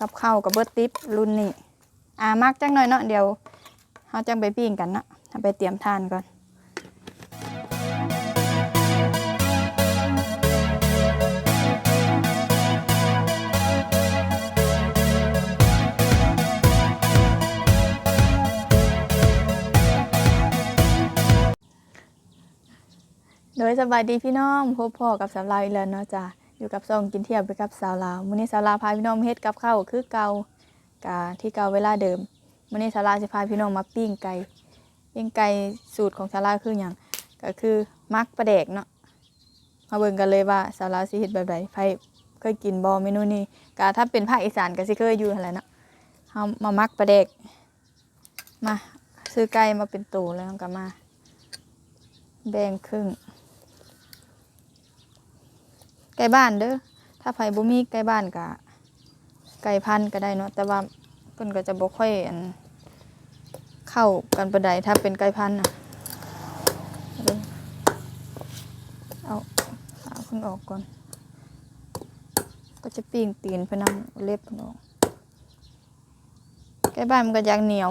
กับข้าวกับเบิร์ติปรุ่นนี้อ่ามักจังหน่อยเนาะเดี๋ยวเฮาจังไปปิ้งกันเนาะเอาไปเตรียมทานก่อนโดยสบายดีพี่น้องพบพ่อกับสาวลาวอีกแล้วเนาะจ้ะ อยู่กับซองกินเที่ยวไปกับสาวลาวมื้อนี้สาวลาวพาพี่น้องเฮ็ดกับข้าวคือเก่ากะที่เก่าเวลาเดิมมื้อนี้สาวลาวสิพาพี่น้องมาปิ้งไก่ปิ้งไก่สูตรของสาวลาวคือหยังก็คือมักปลาแดกเนาะมาเบิ่งกันเลยว่าสาวลาวสิเฮ็ดแบบใดไผเคยกินบ่เมนูนี้กะถ้าเป็นภาคอีสานก็สิเคยอยู่หั่นแหละเนาะเฮามามักปลาแดกมาซื้อไก่มาเป็นตัวแล้วก็มา แบ่งครึ่ง ไก่บ้านเด้อถ้าไผบ่มีไก่บ้านก็ไก่พันก็ได้เนาะแต่ว่าเพิ่นก็จะบ่ค่อยอันเข้ากันปานใดถ้าเป็นไก่พันน่ะเอาเอาเพิ่นออกก่อน ก็จะปิ้งตีนเพิ่นนำเล็บเพิ่นออกไก่บ้านมันก็อยากเหนียว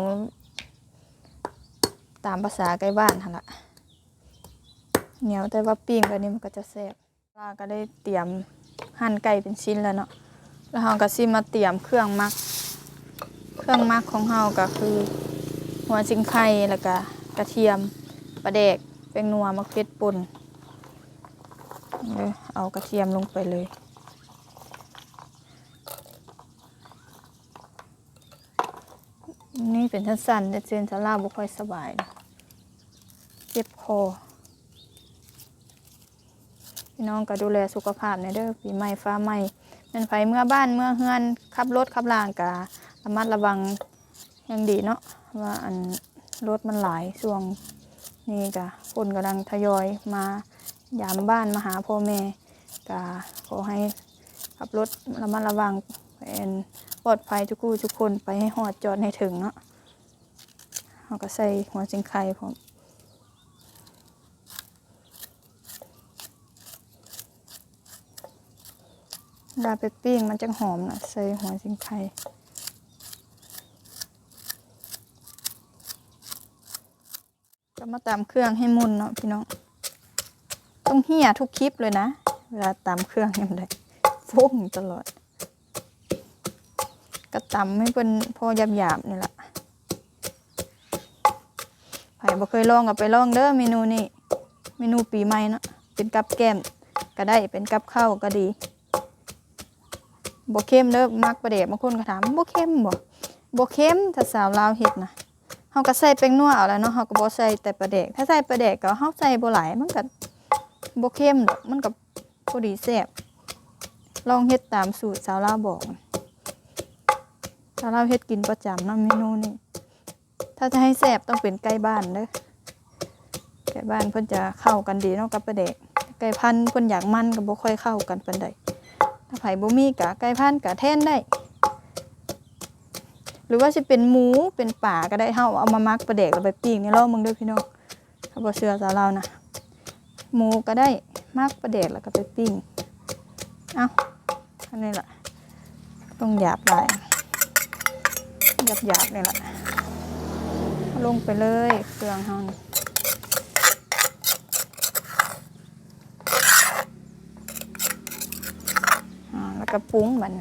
ตามภาษาไก่บ้านหั่นล่ะเหนียวแต่ว่าปิ้งแบบนี้มันก็จะแซ่บ ลาก็ได้เตรียมหั่นไก่เป็นชิ้นแล้วเนาะ แล้วเราก็สิมาเตรียมเครื่องมัก เครื่องมักของเราก็คือ หัวชิงไข่แล้วก็กระเทียมปลาแดกเป็นนัวมะเขือป่นเออเอากระเทียมลงไปเลยนี่เป็นสั้นๆแต่เจนซาร่าบุค่อยสบาย เจ็บคอ พี่น้องก็ดูแลสุขภาพในเด้อปีใหม่ฟ้าใหม่เป็นไฟเมื่อบ้านเมื่อเฮือนขับรถขับลางกะระมัดระวังยังดีเนาะว่าอันรถมันหลายช่วงนี้กะคนกำลังทยอยมายามบ้านมาหาพ่อแม่กะขอให้ขับรถระมัดระวังเป็นปลอดภัยทุกคู่ทุกคนไปให้หอดจอดให้ถึงเนาะเราก็ใส่หัวจิงไข่ผม เวลาไปปิ้งมันจะหอมนะใส่หัวจิงไข่ก็มาตามเครื่องให้มุนเนาะพี่น้อง ต้องเหี่ยทุกคลิปเลยนะ เวลาตามเครื่องยังไงฟุ้งตลอด ก็ตำให้เป็นพอหยาบๆนี่แหละใครบ่เคยลองก็ไปลองเด้อเมนูนี้ เมนูปีใหม่เนาะเป็นกับแก้มก็ได้เป็นกับข้าวก็ดี บ่เข้มเด้อมักประเดกบางคนก็ถามบ่เข้มบ่บ่เข้มถ้าสาวลาวเฮ็ดนะเฮาก็ใส่แป้งนัวเอาแล้วเนาะเฮาก็บ่ใส่แต่ประเดกถ้าใส่ประเดกก็เฮาใส่บ่หลายมันก็บ่เข้มดอกมันก็พอดีแซ่บลองเฮ็ดตามสูตรสาวลาวบอกสาวลาวเฮ็ดกินประจำเนาะเมนูนี้ถ้าจะให้แซ่บต้องเป็นไก่บ้านเด้อไก่บ้านเพิ่นจะเข้ากันดีเนาะกับประเดกไก่พันเพิ่นอยากมันก็บ่ค่อยเข้ากันปานใด ไผ่บ่มีกะไก่พันธุ์กะแท่นได้ หรือว่าสิเป็นหมูเป็นป่าก็ได้เฮาเอามามักประเดกแล้วไปปิ้งนี่ลองมึงด้อพี่น้องถ้าบ่เชื่อสาวเรานะหมูก็ได้มักประเดกแล้วก็ไปปิ้งเอ้าอันนี้ล่ะต้องหยาบหลายหยาบหยาบๆนี่ล่ะลงไปเลยเครื่องเฮานี่ อ่าแล้งบัดน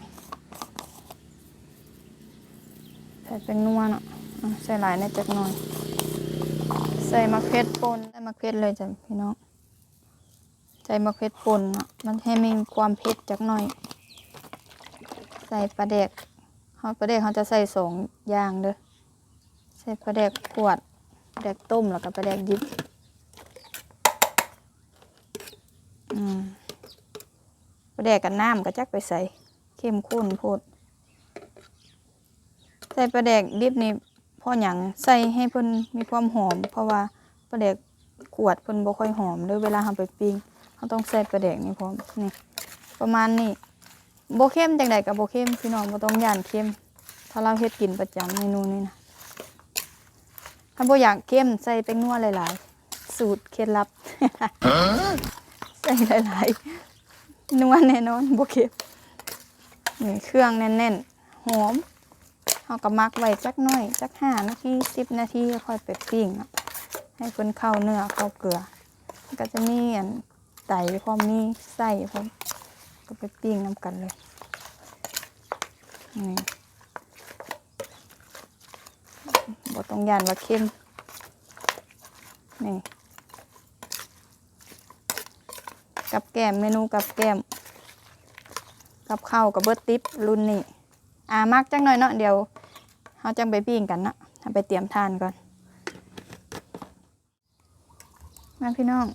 ใส่เป็นนัวเนาะใส่หลายในจักหน่อย ใส่มะเขือป่นใส่มะเขือเลยจ้ะพี่น้องใส่มะเขือป่นเนาะมันให้มีความเผ็ดจักหน่อย ใส่ปลาแดกเขาปลาแดกเขาจะใส่สองอย่างเด้อใส่ปลาแดกขวดปลาแดกต้มแล้วก็ปลาแดกดิบอืม แดกกับน้ำก็จักไปใส่เข้มข้นโพดใส่ปลาแดกดิบนี่พ่อหยังใส่ให้เพิ่นมีความหอม เพราะว่าปลาแดกขวดเพิ่นบ่ค่อยหอมเด้อเวลาเราไปปิ้งเราต้องใส่ปลาแดกนี่พร้อมนี่ประมาณนี้โบเข้มจังใดกับโบเข้มพี่น้องบ่ต้องย่านเข้มถ้าเราเฮ็ดกินประจำเมนูนี้นะถ้าบ่อยากเข้มใส่แป้งนัวหลายๆ สูตรเคล็ดลับใส่หลายๆ นวลแน่นอนโบเก็บนี่เครื่องแน่นๆหอมเอาก็มักไว้จักหน่อยจักห้านาทีสิบนาทีค่อยไปปิ้งให้เพิ่นเข้าเนื้อเข้าเกลือ ก็จะมีอันไตพร้อมมีไส้พร้อมก็ไปปิ้งน้ำกันเลยนี่บต้องยานว่าเค็มนี่ กับแก้มเมนูกับแก้ม กับข้าวกับเบิร์ตติปรุ่นนี้อ่ามักจังหน่อยเนาะเดี๋ยวเราจังไปปิ้งกันเนาะเอาไปเตรียมทานก่อน มาพี่น้อง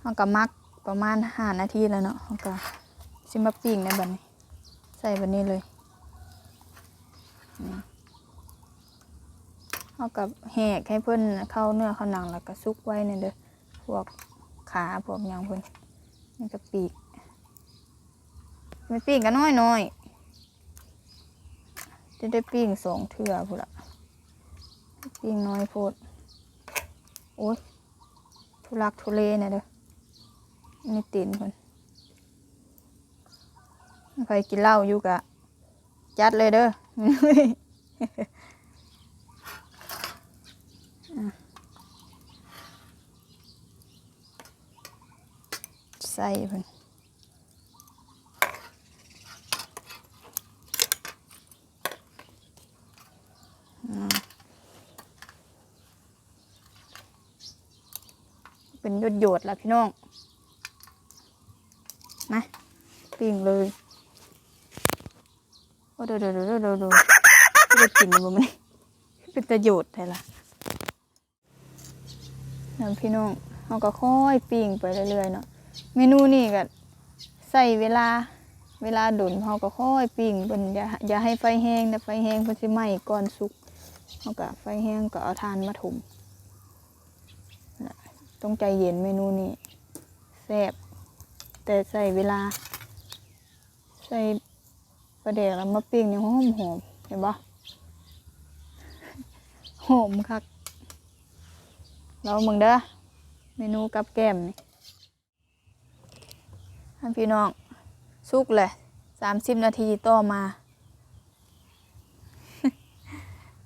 เราก็มักประมาณห้านาทีแล้วเนาะเราก็ซิมาปิ้งในบันนี้ ใส่บันนี้เลยเรากับแหกให้เพื่อนเข้าเนื้อเข้าหนังแล้วก็ซุกไว้เนี่ยเด้อพวกขาพวกยางเพื่อน นี่ก็ปีกไม่ปิ้งกันน้อยน้อยจะได้ปิ้งสองเทื่อพูดละปิ้งน้อยโพดโอ้ยทุลักทุเลเนี่ยเด้อนี่ตีนคนใครกินเหล้าอยู่กะ จัดเลยเด้อ อะ ใส่เพิ่นอ่าเป็นหยดหยดแล้วพี่น้องมาปิ้งเลยโอ้เดี๋ยวเดี๋ยวเดี๋ยวเดี๋ยวเดี๋ยวจะกินบ่มันเป็นประโยชน์ไงล่ะนั่นพี่น้องเราก็ค่อยปิ้งไปเรื่อยๆเนาะ เมนูนี่ก็ใส่เวลาเวลาดุนเราก็ค่อยปิ้งเป็นอย่าอย่าให้ไฟแห้งนะไฟแห้งเพิ่นสิไหม้ก่อนสุกเราก็ไฟแห้งก็เอาทานมาถุมต้องใจเย็นเมนูนี้แซ่บแต่ใส่เวลา ใส่ประเดี๋ยวแล้วมาปิ้งเนี่ยหอมหอมเห็นปะหอมคักเรามึงเด้อเมนูกับแก้มนี่ พี่น้องสุกเลยสามสิบนาทีต่อมา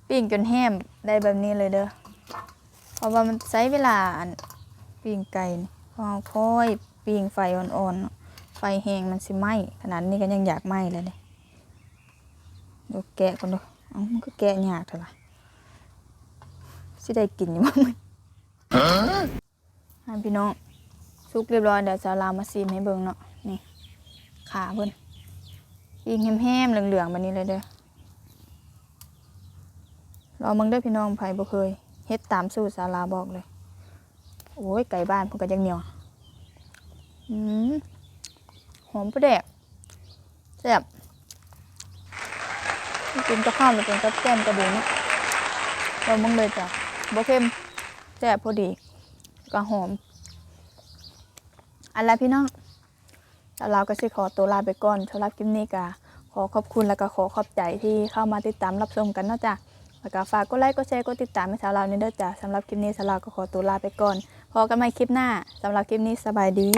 ปิ้งจนแห้มได้แบบนี้เลยเด้อเพราะว่ามันใช้เวลาอันปิ้งไก่นี่พอค่อยปิ้งไฟอ่อนๆเนาะไฟแห้งมันสิไหม้ขนาดนี้ก็ยังอยากไหม้เลยเนี่ยดูแกะก่อนดูเอ้ามันก็แกะยากเท่าไหร่สิได้กินอยู่บ้างไหมให้พี่น้อง สุกเรียบร้อยเดี๋ยวจะลามาซีมให้เบิ่งเนาะนี่ขาเพิ่นปิ้งแห้มๆเหลืองๆแบบนี้เลยเด้อรอมึงเด้อพี่น้องไผบ่เคยเฮ็ดตามสูตรสาลาบอกเลย โอ้ยไก่บ้านผมก็ยังเหนียวอืมหอมประแดกแซ่บกินกับข้าวมันเป็นกับแก้มกระดูกเนาะเรามึงเลยจ้ะบ่เค็มแซ่บพอดีก็หอม อันละพี่น้องแล้วเราก็สิขอตัวลาไปก่อนสำหรับคลิปนี้ก็ขอขอบคุณแล้วก็ขอขอบใจที่เข้ามาติดตามรับชมกันเนาะจ้ะแล้วก็ฝากกดไลค์กดแชร์กดติดตามให้สาวเราเนเด้อจ้ะสำหรับคลิปนี้สาวเราก็ขอตัวลาไปก่อนพอกันใหม่คลิปหน้าสำหรับคลิปนี้สบายดี